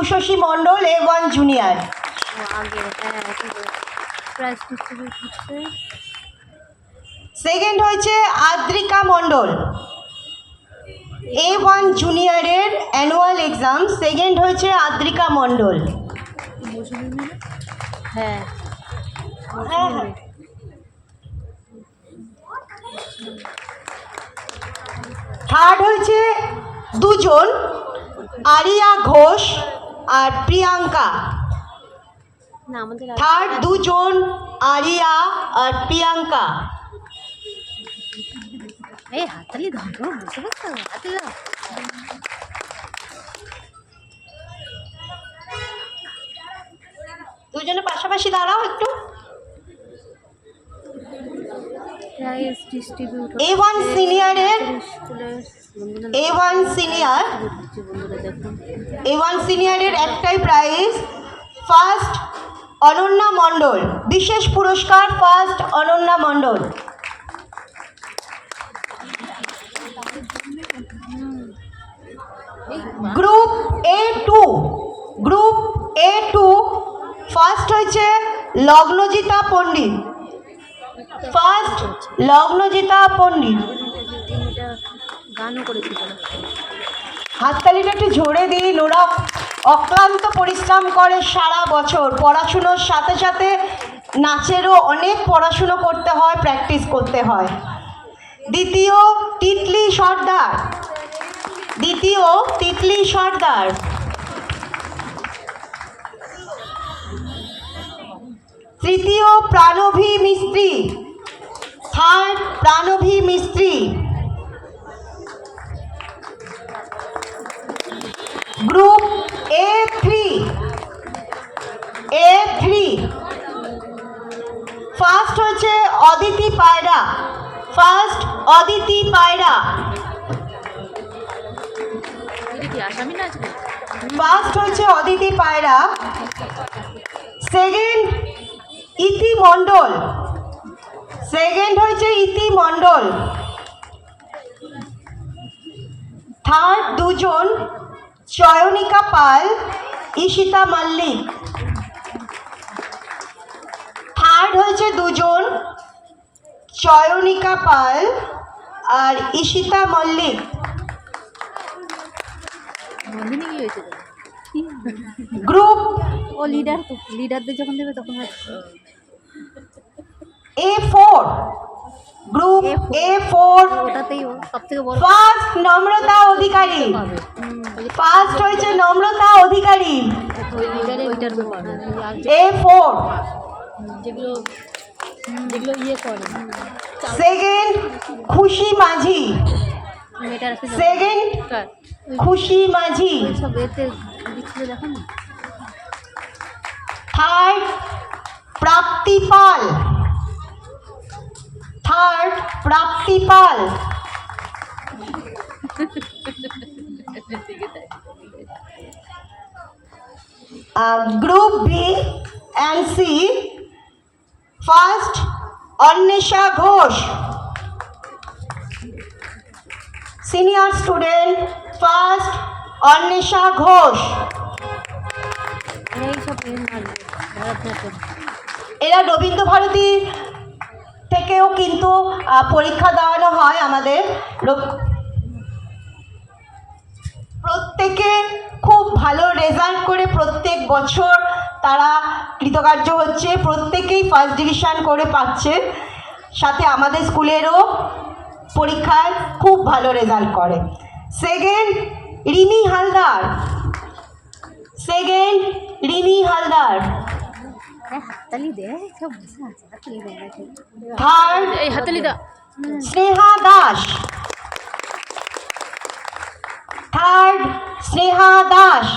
Ushasi Mondal A one junior. হ্যাঁ second হয়েছে Adrika Mondal. A one জুনিয়রের অ্যানুয়াল এক্সাম সেকেন্ড হয়েছে আদ্রিকা মণ্ডল। হ্যাঁ। হ্যাঁ, হ্যাঁ। থার্ড হয়েছে দুজন আরিয়া ঘোষ আর প্রিয়াঙ্কা। থার্ড দুজন আরিয়া আর প্রিয়াঙ্কা। হাতালি ধরো হাতালি দাও। দুজনের পাশাপাশি দাঁড়াও একটু। প্রাইস ডিস্ট্রিবিউট এ ওয়ান সিনিয়রের স্কুলের A one senior A one সিনিয়রের একটাই প্রাইজ ফার্স্ট অনন্যা মণ্ডল বিশেষ পুরস্কার first Ananya Mondal group A two group A two first হয়েছে লগ্নজিতা পণ্ডিত। ফার্স্ট লগ্নজিতা পণ্ডিত। হাততালিটা একটু ঝরে দিন ওরা। অক্লান্ত পরিশ্রম করে সারা বছর। পড়াশুনোর সাথে সাথে নাচেরও অনেক পড়াশুনো করতে হয় প্র্যাকটিস করতে হয়। দ্বিতীয়, তিতলি সর্দার। দ্বিতীয়, তিতলি সর্দার। তৃতীয়, প্রাণভী Mistry. Third Pranvi Mistry. Group A three. A three. First হচ্ছে অদিতি পায়রা। ফার্স্ট অদিতি পায়রা। ফার্স্ট হচ্ছে অদিতি পায়রা। সেকেন্ড ইতি মণ্ডল। সেকেন্ড হয়েছে ইতি মণ্ডল। থার্ড দুজন চয়নিকা পাল ঈশিতা মল্লিক। থার্ড হয়েছে দুজন চয়নিকা পাল আর ঈশিতা মল্লিক? গ্রুপ ও লিডার লিডারদের যখন দেবে তখন A four group A four first Namrata Adhikari. First হয়েছে নম্রতা অধিকারী। এ ফোর সেকেন্ড খুশি Majhi. Second Khushi Majhi. Third Prapti Pal. Third Prapti Pal group B and C first Anwesha Ghosh senior student first Anwesha Ghosh এরা রবীন্দ্র ভারতী থেকেও কিন্তু পরীক্ষা দেওয়ানো হয় আমাদের। প্রত্যেকে খুব ভালো রেজাল্ট করে প্রত্যেক বছর তারা কৃতকার্য হচ্ছে, প্রত্যেকেই ফার্স্ট ডিভিশন করে পাচ্ছে। সাথে আমাদের স্কুলেরও পরীক্ষায় খুব ভালো রেজাল্ট করে। সেকেন্ড, রিমি হালদার। সেকেন্ড, রিমি হালদার। হাততালি দে সব বসে আছে হাততালি দে না ঠিক। থার্ড এই হাততালি দা স্নেহা দাস থার্ড স্নেহা দাস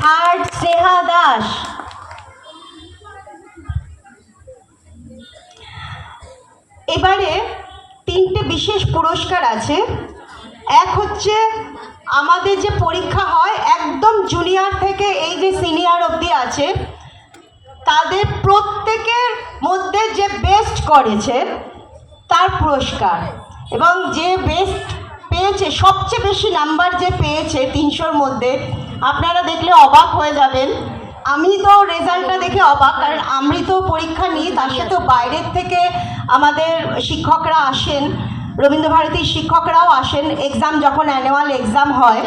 থার্ড স্নেহা দাস এবারে তিনটে বিশেষ পুরস্কার আছে। এক হচ্ছে আমাদের যে পরীক্ষা হয় একদম জুনিয়র থেকে এই যে সিনিয়র অবধি আছে, তাদের প্রত্যেকের মধ্যে যে বেস্ট করেছে, তার পুরস্কার। এবং যে বেস্ট পেয়েছে, সবচেয়ে বেশি নাম্বার যে পেয়েছে তিনশোর মধ্যে, আপনারা দেখলে অবাক হয়ে যাবেন। আমি তো রেজাল্টটা দেখে অবাক, কারণ আমি তো পরীক্ষা নিই, তার সাথে বাইরের থেকে আমাদের শিক্ষকরা আসেন। রবীন্দ্রভারতীর শিক্ষকরাও আসেন এক্সাম যখন অ্যানুয়াল এক্সাম হয়।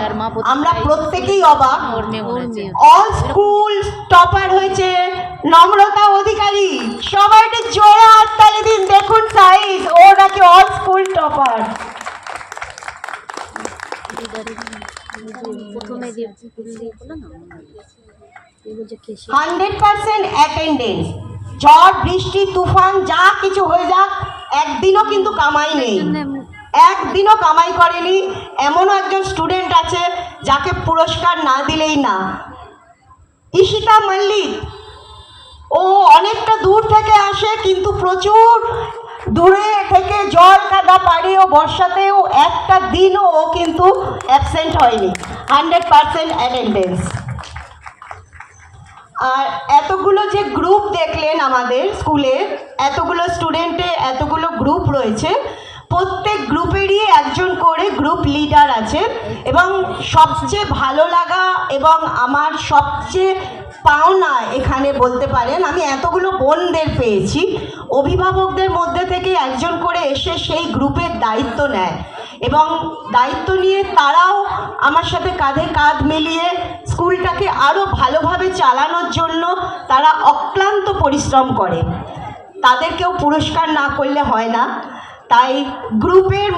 আমরা প্রত্যেকেই অবাক। অল স্কুল টপার হয়েছে। নম্রতা অধিকারী। সবাই একটু জোরে হাততালি দিন। দেখুন সাইজ ও নাকি all school topper hundred percent attendance ঝড় বৃষ্টি তুফান যা কিছু হয়ে যাক একদিনও কিন্তু কামাই নেই। একদিনও কামাই করেনি। এমনও একজন স্টুডেন্ট আছে যাকে পুরস্কার না দিলেই না। ঈশিতা মল্লিক ও অনেকটা দূর থেকে আসে কিন্তু প্রচুর দূরে থেকে জল কাদা পাড়িও বর্ষাতেও একটা দিনও ও কিন্তু অ্যাবসেন্ট হয়নি। হান্ড্রেড পার্সেন্ট অ্যাটেন্ডেন্স আর এতগুলো যে গ্রুপ দেখলেন আমাদের স্কুলে এতগুলো স্টুডেন্টে এতগুলো গ্রুপ রয়েছে, প্রত্যেক গ্রুপেরই একজন করে গ্রুপ লিডার আছে এবং সবচেয়ে ভালো লাগা এবং আমার সবচেয়ে পাওনা এখানে বলতে পারেন, আমি এতগুলো বোনদের পেয়েছি, অভিভাবকদের মধ্যে থেকে একজন করে এসে সেই গ্রুপের দায়িত্ব নেয়। এবং দায়িত্ব নিয়ে তারাও আমার সাথে কাঁধে কাঁধ মিলিয়ে স্কুলটাকে আরও ভালোভাবে চালানোর জন্য তারা অক্লান্ত পরিশ্রম করে। তাদেরকেও পুরস্কার না করলে হয় না। তাই গ্রুপের